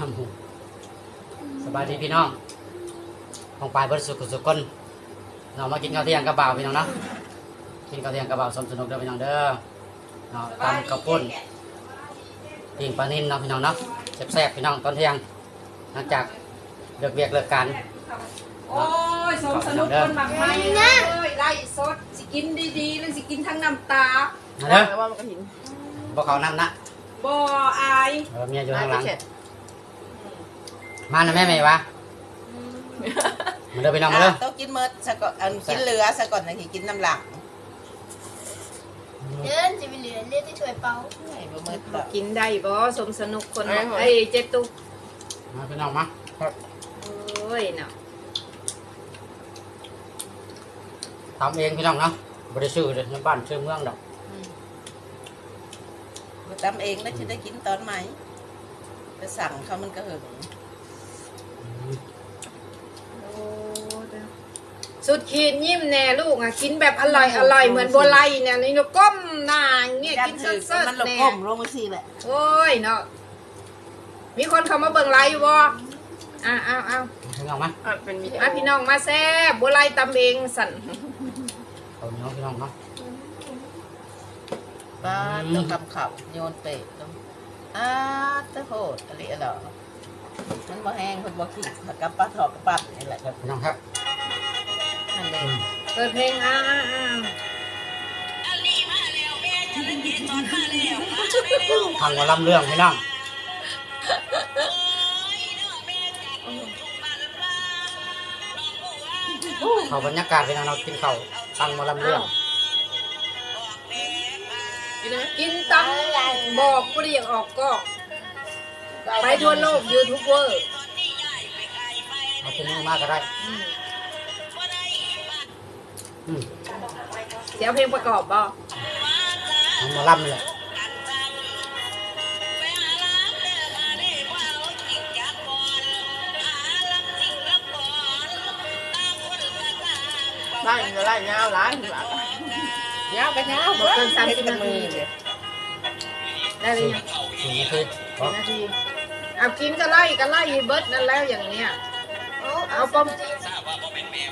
ครับผมสบายดีพี่น้องของปลายบริสุทธิ์สุขคนเรามากินข้าวเที่ยงกระเบาวพี่น้องเนาะกินข้าวเที่ยงกระเบาวสมสนุกเด้อพี่น้องเด้อเนาะตำกระปุ้นปิ้งปลานิ่มเนาะพี่น้องเนาะแซ่บๆพี่น้องตอนเที่ยง หลังจากเลิกเวียกเลิกการโอ้ยสมสนุกคนมากมายเลยไล่สดสิกินดีๆหรือสิกินทั้งน้ำตานะเด้อแล้วว่ามันกระถินบอกเขานั่นะบ่อายเออเมียอยู่น่าข้างหจะลังเช็ด มานะแม่แม่วะมาเด้อพี่น้องมาเด้อต้องกินเมิดซะก่อนอันกินเหลือซะก่อนนะที่กินน้ำหลังเดินจะไปเหลือเลือดที่ถ้วยเปล่าไม่บ่เมิดดอกกินได้บ่สมสนุกคนเอ้ยไอ้ยเจ็ดตุกมาพี่น้องมาครับโอ้ยเนาะทำเองพี่น้องเนาะบริสุทธิ์เลยในบ้านชื่อเมืองดอกมาตำเองแล้วจะได้กินตอนไหนไปสั่งเขามันก็หึง โอ้เด้อ สุดขีดยิ้มแน่ลูกอะกินแบบอร่อยอร่อยเหมือนโบไลเนี่ยนี่เราก้มหน้าอย่างเงี้ยยักินนถือเซิร์มันฟลงแน่ก้มลงมาสิแหละโอ้ยเนาะมีคนเข้ามาเบิ่งไลฟ์อยู่บ่อ้าวอ้าวอ้าวพี่น้องมาอะเป็นมีมาพี่น้องมาแซ่บโบไลตำเองสั่นเอาพี่น้องพี่น้องเนาะบ้านต้องทำขับโยนเตะต้องอ้าตะโหดอะไรอะเหรอมันบ่แห้งคนบ่ขี้ผักกับปลาถอกกับปัดนี่แหละครับพี่น้องครับ นั่นเออืงมเปิดเพลงอ้าวอ้าวอ้าวทางหมอลำเรื่องพี่น้องเขาบรรยากาศพี่น้องเรากินข้าวทางหมอลำเรื่องกินตำบอกผู้ที่อยากออกก็ ไปทั่วโลกยูทูบเบอร์เอาเป็นมือมากก็ได้ อืมเสียเพลงประกอบบ่ทางหมอลำนี่แหละไล่ก็ไล่ยาวหลายหลังยาวก็ยาวบอกเกินสามสิบนามืทีอเลยได้หรือยังสี่นาทีพอนาทีเอากินก็ไล่ก็ไล่เบิร์ดนั่นแล้วอย่างเนี้ยเอาปลา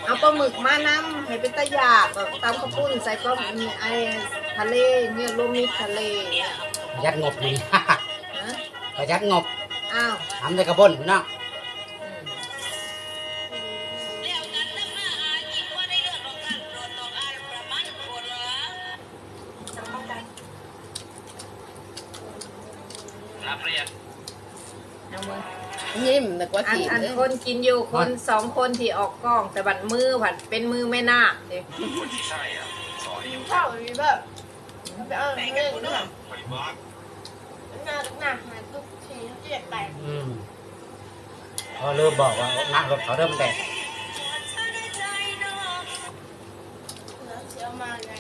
เอาปลาหมึกมานำให้เป็นตะหยาบแบบตำข้าวปุ้นใส่ปลาหมึกมีไอทะเลเนี่ยรวมมิตรทะเลเนี่ยประหยัดงบนี่ฮะประหยัดงบอ้าวทำได้กระบนพี่น้อง มนึกว่าอันขีดอันเลยคนกินอยู่คนสองคนที่ออกกล้องแต่บัดมือผัดเป็นมือไม่น่าเด็กข้าวมีแบบไปเอาเรื่องด้วยหน้าหน้าหาตุ๊กทีเรียกแตกอืมพอเริ่มบอกว่านักรถเขาเริ่มแดดแล้วเสียวมาไง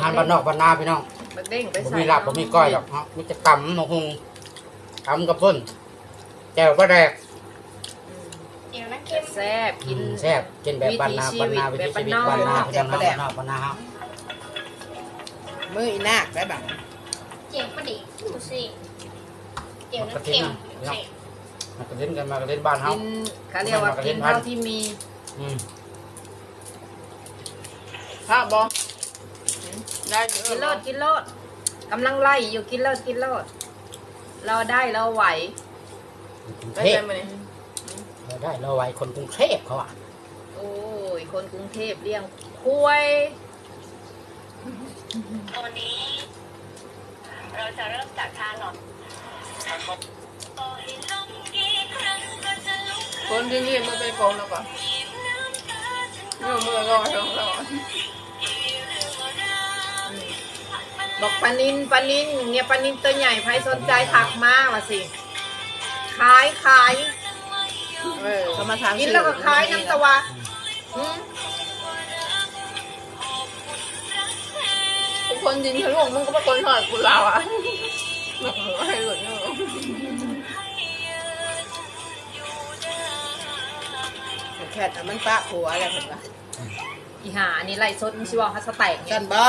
งานบ้านนอกบ้านนาพี่น้อง บักเด้งไปผมใส่มีหลับผมมีก้อยหรอกเนาะมีจะกำมะฮุงกำกระปุ้นแจ่วก็แดกเดี๋ยวนะเข้มแซ่บกินแซ่บกินแบบบ้านนาบ้านนาวิถีชีวิตบ้านนาพี่น้องบ้านนอกบ้านนาเฮามืออีนาคได้บังเจียวประดิษฐ์ดูสิเดี๋ยวมันนะกระทิ้เข้งมนะพี่น้องมันกระทิ้งกันมากระทิ้งบ้านเฮากินเขาเรียกว่ากินเท่าที่มีอืมข้าวบอ ได้กินโลดกินโลดกำลังไล่อยู่กินโลดกินโลดเราได้เราไหวกรุงได้เทพใจมาเนี่ยเราได้เราไว้คนกรุงเทพเขาอะโอ้ยคนกรุงเทพเลี้ยงคุยวันนี้ เราจะเริ่มจากท่านอนต่อให้ลมกี่ครั้งก็จะลุกคนที่นี่มือไปโกงแล้วก่อนมือมือรอรอรอ บอกปลานินปลานินเนี่ยปลานินตัวใหญ่ใครสนใจถักมาว่าสิขายขายเออเขามาทางกินแล้วก็ขายน้ำตะวะอืมทุกคนดินทะลุมึงก็เป็นคนถอดกูเราอะให้หลุดเนาะแค่ะมันปะหัวอะไรเห็นปะอีหาอันนี้ไล่สดมึงชิว่าฮัสแตกเนี่กันบอ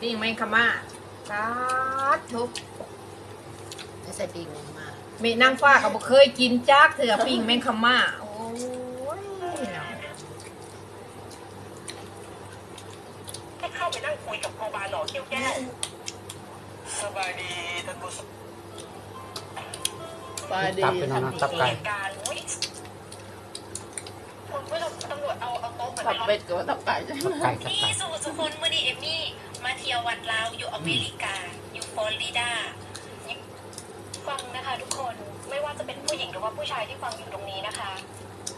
ปิ้งแมงคาม่าสาธุไม่ใส่ปีกมันมาเมนางฟ้าก็บ่เคยกินจักเถื่อปิ้งแมงคาม่าโอ้ยเนาะให้เข้าไปนั่งคุยกับโคบาหล่อเกี้ยวแก้วสบายดีท่านผู้ชมปลาดีตับเป็นน้องๆตับไก่เหตุการณ์อุ๊ยคุณผู้ชมตำรวจเอาเอาโต๊ะมาตับเป็ดกับตับไก่ใช่ไหมตับไก่ตับไก่ พี่สุสุคนมื่อดีเอมมี่มา เที่ยววัดลาวอยู่อเมริกา อยู่ฟลอริดาฟังนะคะ ทุกคนไม่ว่าจะเป็นผู้หญิงหรือว่าผู้ชายที่ฟังอยู่ตรงนี้นะคะ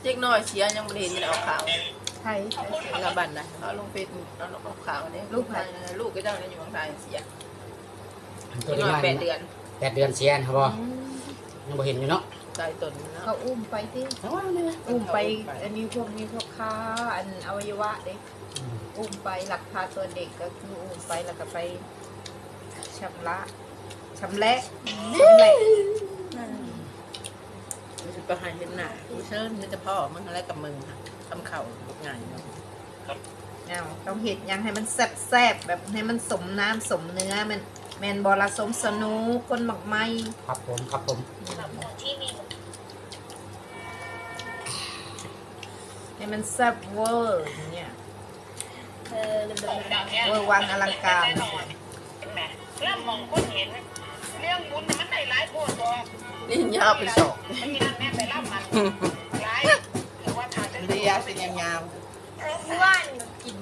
เจ๊กน้อยเสียยังไม่ได้เห็นเอาข่าวใช่ใช่ใช่กระบันนะเอาลงเฟซเอาลงข่าวนี่ลูกใครลูกก็เจ้าอยู่เมืองไทยเสียตัวน้นี้อยมาแปดเดือนแปดเดือนเสียนะครับบ่อืมยังบ่เห็นอยู่เนาะ ตายตนเนาะเขาอุ้มไปที่แต่ว่าเนี่ยอุ้มไป อันนี้พวกนี้พวกค้าอันอวัยวะเด็กอืมอุ้มไปหลักพาตัวเด็กก็คืออุ้มไปแล้วก็ไปชำระชำแหละชำแหละมันจะไปหาเห็นหน้ากูเชิญนี่จะพ่อมึงอะไรกับมึงค่ะทำเข่าง่ายเนาะเอาต้องเห็ดหยังให้มันแซ่บๆแบบให้มันสมน้ำสมเนื้อมันแมนบอลสมสนูคนหมักไหมครับผมครับผม ให้มันแซ่บเวอร์อย่างเนี่ยเออเดิมของดังเนี่ยเวอร์วังอลังการ แน่นอนเห็นไหมเรื่องมองคนเห็น เรื่องบุญน่ะมันได้หลายโพดบอกนี่ยาวไปสองไม่มีนั่นแม่ไปรับมันหลายหรือว่าทานจะเรียสิยาวอ้วนกิน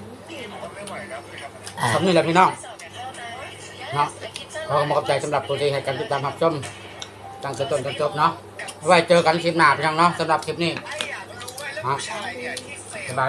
สำนี่แหละพี่น้องสอบแบบเท่านั้นเนาะขอขอบใจสำหรับผู้ที่ให้การติดตามรับชมตั้งแต่ต้นจนจบเนาะไว้เจอกันคลิปหน้าพี่น้องเนาะสำหรับคลิปนี้ ฮะสบ